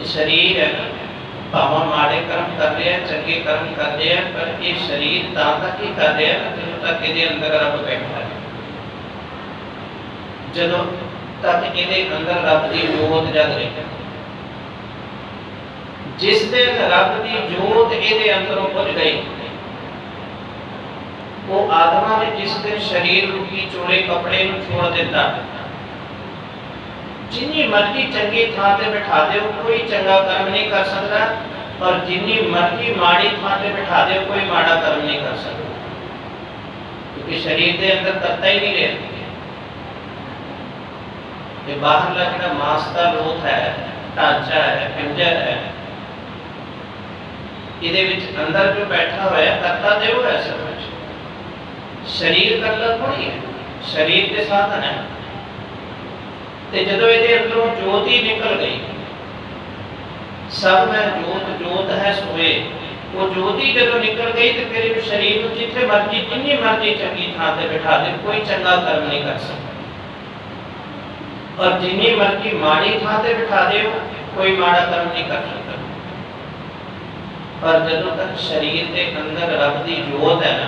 ਇਹ ਸਰੀਰ ਹੈ ਨਾ ਭਾਵੇਂ ਮਾੜੇ ਕਰਮ ਕਰ ਰਿਹਾ ਚੰਗੇ ਕਰਮ ਕਰ ਰਿਹਾ ਪਰ ਇਹ ਸਰੀਰ ਤਾਂ ਤੱਕ ਹੀ ਕਰ ਰਿਹਾ ਨਾ ਜਦੋਂ ਤੱਕ ਇਹਦੇ ਅੰਦਰ ਰੱਬ ਬੈਠਾ ਹੈ ਜਦੋਂ ਤੱਕ ਇਹਦੇ ਅੰਦਰ ਰੱਬ ਦੀ ਜੋਤ ਜਗ ਰਹੀ ਹੈ ਜਿਸ ਦਿਨ ਰੱਬ ਦੀ ਜੋਤ ਇਹਦੇ ਅੰਦਰੋਂ ਬੁਝ ਗਈ ਉਹ ਆਤਮਾ ਨੇ ਜਿਸ ਦਿਨ ਸਰੀਰ ਰੂਪੀ ਚੋਲੇ ਕੱਪੜੇ ਨੂੰ ਛੋੜ ਦਿੱਤਾ ਜਿੰਨੀ ਮਰਜ਼ੀ ਚੰਗੀ ਥਾਂ ਤੇ ਬਿਠਾ ਦਿਓ ਕੋਈ ਚੰਗਾ ਕਰਮ ਨਹੀਂ ਕਰ ਸਕਦਾ ਔਰ ਜਿੰਨੀ ਮਰਜ਼ੀ ਮਾੜੀ ਥਾਂ ਤੇ ਬਿਠਾ ਦਿਓ ਕੋਈ ਮਾੜਾ ਕਰਮ ਨਹੀਂ ਕਰ ਸਕਦਾ ਕਿਉਂਕਿ ਸਰੀਰ ਦੇ ਅੰਦਰ ਤੱਤਾ ਹੀ ਨਹੀਂ ਰਿਹਾ ਇਹ ਬਾਹਰਲਾ ਜਿਹੜਾ ਮਾਸ ਦਾ ਲੋਥ ਹੈ ਢਾਂਚਾ ਹੈ ਪਿੰਜਰ ਹੈ ਇਹਦੇ ਵਿੱਚ ਅੰਦਰ ਜੋ ਬੈਠਾ ਹੋਇਆ ਕਰਤਾ ਤੇ ਉਹ ਹੈ ਸਭ ਕੁਝ ਸਰੀਰ ਕਰਤਾ ਥੋੜੀ ਹੈ ਸਰੀਰ ਦੇ ਸਾਧਨ ਹੈ ਤੇ ਜਦੋਂ ਇਹਦੇ ਅੰਦਰੋਂ ਜੋਤ ਹੀ ਨਿਕਲ ਗਈ ਸਭ ਮੈਂ ਜੋਤ ਜੋਤ ਹੈ ਸੋਏ ਉਹ ਜੋਤੀ ਜਦੋਂ ਨਿਕਲ ਗਈ ਤੇ ਫਿਰ ਇਹ ਸਰੀਰ ਨੂੰ ਜਿੱਥੇ ਮਰਜੀ ਜਿੰਨੀ ਮਰਜੀ ਚੰਗੀ ਥਾਂ ਤੇ ਬਿਠਾ ਦੇ ਕੋਈ ਚੰਗਾ ਕਰਮ ਨਹੀਂ ਕਰ ਸਕਦਾ ਔਰ ਜਿੰਨੀ ਮਰਜੀ ਮਾੜੀ ਥਾਂ ਤੇ ਬਿਠਾ ਦੇ ਕੋਈ ਮਾੜਾ ਕਰਮ ਨਹੀਂ ਕਰ ਸਕਦਾ ਪਰ ਜਦੋਂ ਤੱਕ ਸਰੀਰ ਦੇ ਅੰਦਰ ਰੱਬ ਦੀ ਜੋਤ ਹੈ ਨਾ